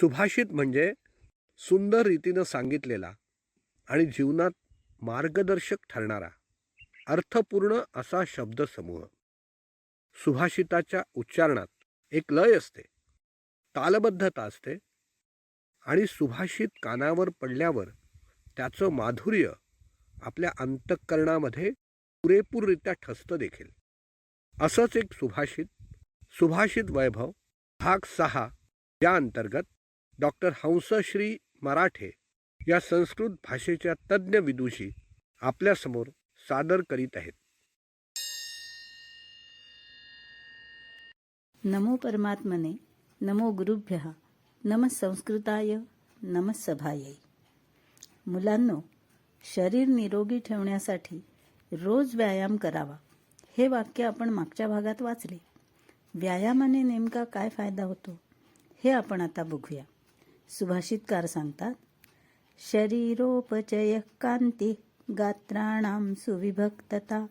सुभाषित म्हणजे सुंदर रीतीनं सांगितलेला आणि जीवनात मार्गदर्शक ठरणारा अर्थपूर्ण असा शब्दसमूह. सुभाषिताच्या उच्चारणात एक लय असते तालबद्धता असते आणि सुभाषित कानावर पडल्यावर त्याचं माधुर्य आपल्या अंतःकरणामध्ये पुरेपूररित्या ठसतं देखील. असंच एक सुभाषित सुभाषित वैभव भाग सहा या अंतर्गत डॉक्टर हंसश्री मराठे या संस्कृत भाषेच्या तज्ज्ञ विदुषी आपल्यासमोर सादर करीत आहेत. नमो परमात्मने नमो गुरुभ्य नम संस्कृताय नम सभायै. मुलांनो शरीर निरोगी ठेवण्यासाठी रोज व्यायाम करावा हे वाक्य आपण मागच्या भागात वाचले. व्यायामाने नेमका काय फायदा होतो हे आपण आता बघूया. सुभाषितकार सांगतात शरीरोपचय कांती गात्राणां सुविभक्तता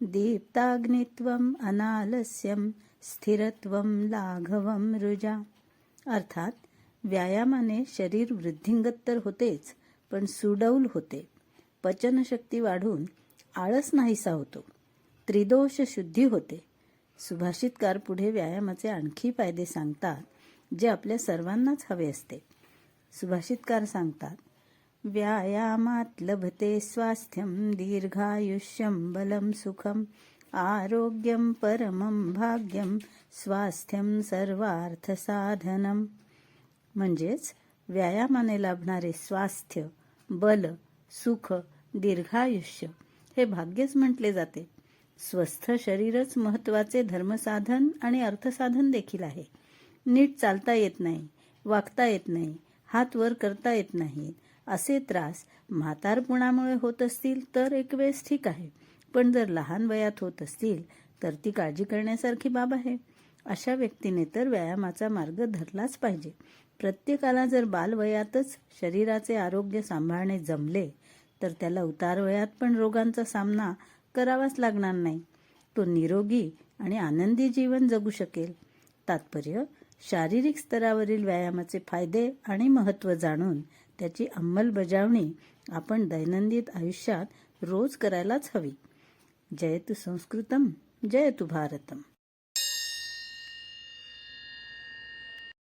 दीप्ताग्नित्वम अनालस्यम स्थिरत्वम लाघवम रुजा. अर्थात व्यायामाने शरीर वृद्धिंगत तर होतेच पण सुडौल होते. पचनशक्ती वाढून आळस नाहीसा होतो. त्रिदोष शुद्धी होते. सुभाषितकार पुढे व्यायामाचे आणखी फायदे सांगतात जे आपल्या सर्वांनाच हवे असते. सुभाषितकार सांगतात व्यायामात लभते स्वास्थ्यम दीर्घायुष्यम बलम सुखम आरोग्यम परमं भाग्यम स्वास्थ्यम सर्वार्थसाधनम म्हणजेच व्यायामाने लाभणारे स्वास्थ्य बल सुख दीर्घायुष्य हे भाग्यच म्हटले जाते. स्वस्थ शरीरच महत्त्वाचे धर्मसाधन आणि अर्थसाधन देखील आहे. नीट चालता येत नाही वागता येत नाही हात वर करता येत नाहीत असे त्रास म्हातारपणामुळे होत असतील तर एक वेळेस ठीक आहे. पण जर लहान वयात होत असतील तर ती काळजी करण्यासारखी बाब आहे. अशा व्यक्तीने तर व्यायामाचा मार्ग धरलाच पाहिजे. प्रत्येकाला जर बालवयातच शरीराचे आरोग्य सांभाळणे जमले तर त्याला उतार वयात पण रोगांचा सामना करावाच लागणार नाही. तो निरोगी आणि आनंदी जीवन जगू शकेल. तात्पर्य शारीरिक स्तरावरील व्यायामाचे फायदे आणि महत्त्व जाणून त्याची अंमलबजावणी आपण दैनंदिन आयुष्यात रोज करायलाच हवी. जयतु संस्कृतम जयतु भारतम.